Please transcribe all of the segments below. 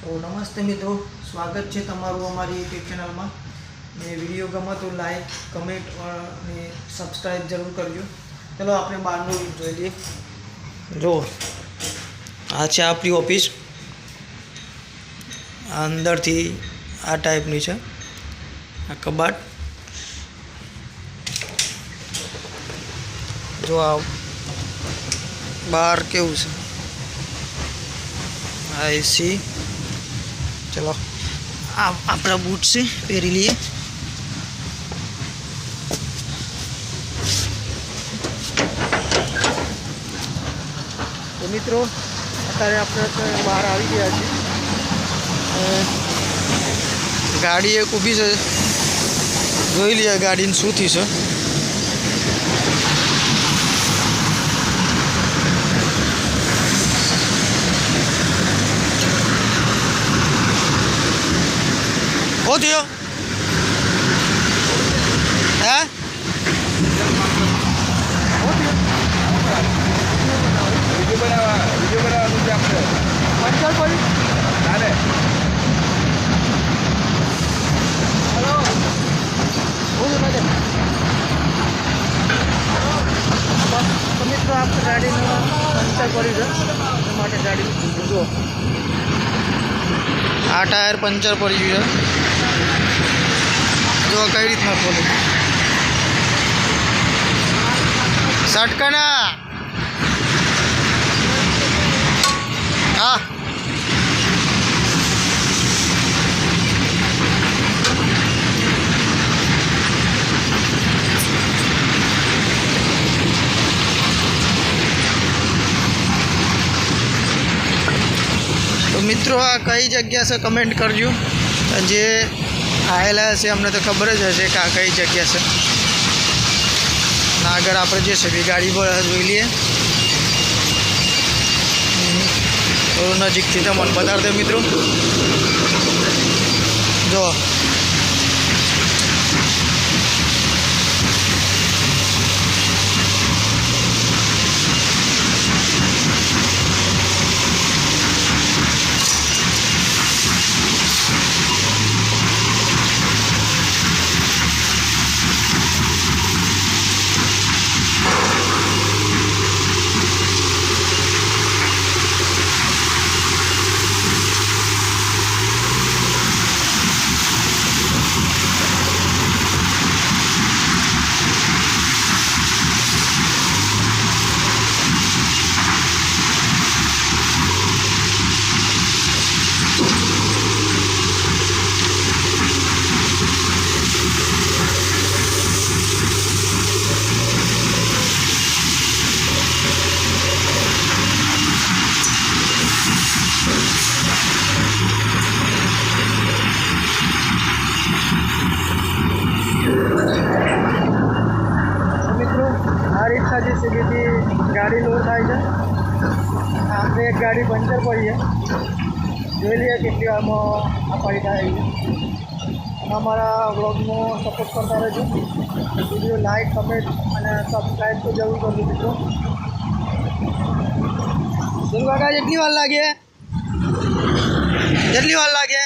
તો નમસ્તે મિત્રો, સ્વાગત છે તમારું અમારી યુટ્યુબ ચેનલમાં. ને વીડિયો ગમે તો લાઈક કમેન્ટ અને સબસ્ક્રાઈબ જરૂર કરજો. ચલો આપણે બહારનું જોઈ લઈએ. જો, આ છે આપણી ઓફિસ. અંદરથી આ ટાઈપની છે. આ કબાટ. જો આ બહાર કેવું છે? આ એસી ચલો, આ આપણા બૂટ છે, પહેરી લઈએ. તો મિત્રો, અત્યારે આપણે બહાર આવી ગયા છીએ. ગાડી એક ઊભી છે. જોઈ લઈએ ગાડીને શું થયું છે ઓ થયો હે ઓ થયો વીડિયો બનાવવા વીડિયો બનાવવાનું છે આપણે પંચર પડી તારે હલો બોલો મેડમ તો મિત્રો આપણે ગાડીનું પંચર કરી છે માટે ગાડી જુઓ આ ટાયર પંચર પડી ગયું જો કઈ રીતના ખોલે સટકના. હા. તો મિત્રો આ કઈ જગ્યા છે? કમેન્ટ કરજો. જે આવેલા હશે અમને તો ખબર જ હશે કે આ કઈ જગ્યા છે. આગળ આપણે જે છે ગાડી પર જોઈ લઈએ. તો નજીકથી તમને બતાડી મિત્રો. જો તો મિત્રો આ રીતના ગાડી લોડ થાય છે. આપણે એક ગાડી પંચર પડી છે. જોઈ લઈએ કેટલી વારમાં આ પડી થાય છે. અમારા બ્લોગનો સપોર્ટ કરતા રહેજો. વીડિયો લાઈક કમેન્ટ અને સબસ્ક્રાઈબ તો જરૂર કરજો મિત્રો. દુર્ગાકા કાકા જેટલી વાર લાગે? જેટલી વાર લાગે?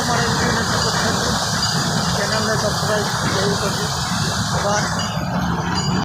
અમારા વિડીયોને સપોર્ટ કરજો ચેનલને સબસ્ક્રાઈબ જરૂર કરજો આભાર